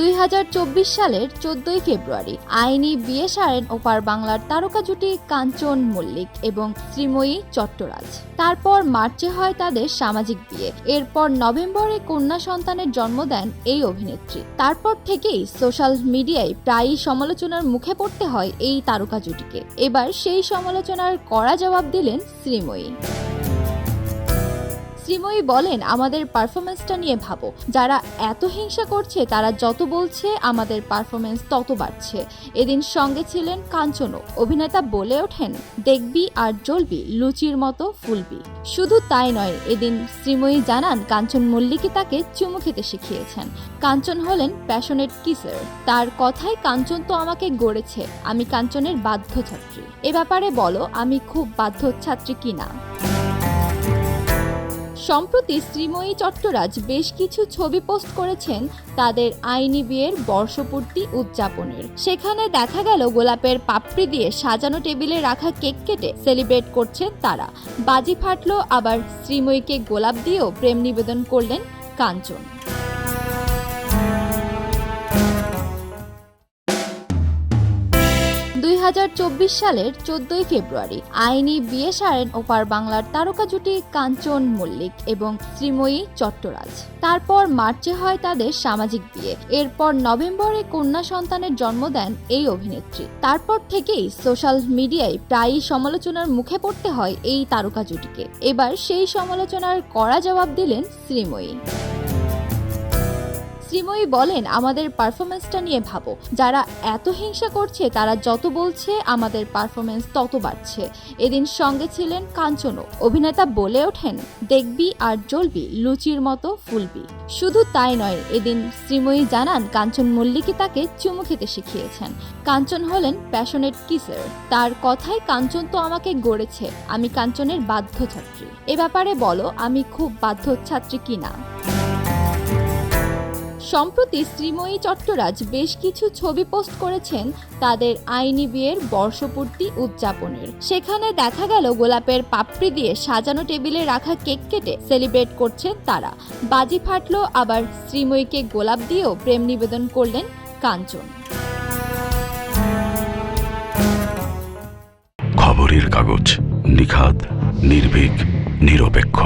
দুই হাজার চব্বিশ সালের চোদ্দই ফেব্রুয়ারি আইনি বিয়ে সারেন ওপার বাংলার তারকা জুটি কাঞ্চন মল্লিক এবং শ্রীময়ী চট্টরাজ। তারপর মার্চে হয় তাদের সামাজিক বিয়ে। এরপর নভেম্বরে কন্যা সন্তানের জন্ম দেন এই অভিনেত্রী। তারপর থেকেই সোশ্যাল মিডিয়ায় প্রায়ই সমালোচনার মুখে পড়তে হয় এই তারকা জুটিকে। এবার সেই সমালোচনার কড়া জবাব দিলেন শ্রীময়ী। শ্রীময়ী বলেন, আমাদের পারফরমেন্সটা নিয়ে ভাবো। যারা এত হিংসা করছে, তারা যত বলছে, আমাদের পারফরমেন্স তত বাড়ছে। এদিন সঙ্গে ছিলেন কাঞ্চনও। অভিনেতা বলে ওঠেন, দেখবি আর জ্বলবি, লুচির মতো ফুলবি। শুধু তাই নয়, এদিন শ্রীময়ী জানান, কাঞ্চন মল্লিকই তাকে চুমু খেতে শিখিয়েছেন। কাঞ্চন হলেন প্যাশনেট কিসার তার কথায় কাঞ্চন তো আমাকে গড়েছে, আমি কাঞ্চনের বাধ্য ছাত্রী এ ব্যাপারে বলো, আমি খুব বাধ্য ছাত্রী কিনা সম্প্রতি শ্রীময়ী চট্টরাজ বেশ কিছু ছবি পোস্ট করেছেন তাদের আইনি বিয়ের বর্ষপূর্তি উদযাপনের। সেখানে দেখা গেল গোলাপের পাপড়ি দিয়ে সাজানো টেবিলে রাখা কেক কেটে সেলিব্রেট করছেন তারা। বাজি ফাটলো, আবার শ্রীময়ীকে গোলাপ দিয়েও প্রেম নিবেদন করলেন কাঞ্চন। দুই হাজার চব্বিশ সালের চোদ্দই ফেব্রুয়ারি আইনি বিয়ে সারেন ওপার বাংলার তারকা জুটি কাঞ্চন মল্লিক এবং শ্রীময়ী চট্টরাজ। তারপর মার্চে হয় তাদের সামাজিক বিয়ে। এরপর নভেম্বরে কন্যা সন্তানের জন্ম দেন এই অভিনেত্রী। তারপর থেকেই সোশ্যাল মিডিয়ায় প্রায়ই সমালোচনার মুখে পড়তে হয় এই তারকা জুটিকে। এবার সেই সমালোচনার কড়া জবাব দিলেন শ্রীময়ী। শ্রীময়ী বলেন, আমাদের পারফরমেন্সটা নিয়ে ভাবো। যারা এত হিংসা করছে, তারা যত বলছে, আমাদের পারফরমেন্স তত বাড়ছে। এদিন সঙ্গে ছিলেন কাঞ্চনও। অভিনেতা বলে ওঠেন, দেখবি আর জ্বলবি, লুচির মতো ফুলবি। শুধু তাই নয়, এদিন শ্রীময়ী জানান, কাঞ্চন মল্লিকই তাকে চুমু খেতে শিখিয়েছেন। কাঞ্চন হলেন প্যাশনেট কিসার তার কথায় কাঞ্চন তো আমাকে গড়েছে, আমি কাঞ্চনের বাধ্য ছাত্রী এ ব্যাপারে বলো, আমি খুব বাধ্য ছাত্রী কিনা? সম্প্রতি শ্রীময়ী চট্টরাজ বেশ কিছু ছবি পোস্ট করেছেন তাদের আইনি বিয়ের বর্ষপূর্তি উদযাপনের। সেখানে দেখা গেল গোলাপের পাপড়ি দিয়ে সাজানো টেবিলে রাখা কেক কেটে সেলিব্রেট করছেন তারা। বাজি ফাটলো, আবার শ্রীময়ীকে গোলাপ দিয়েও প্রেম নিবেদন করলেন কাঞ্চন। খবরের কাগজ নিখাদ, নির্ভীক, নিরপেক্ষ।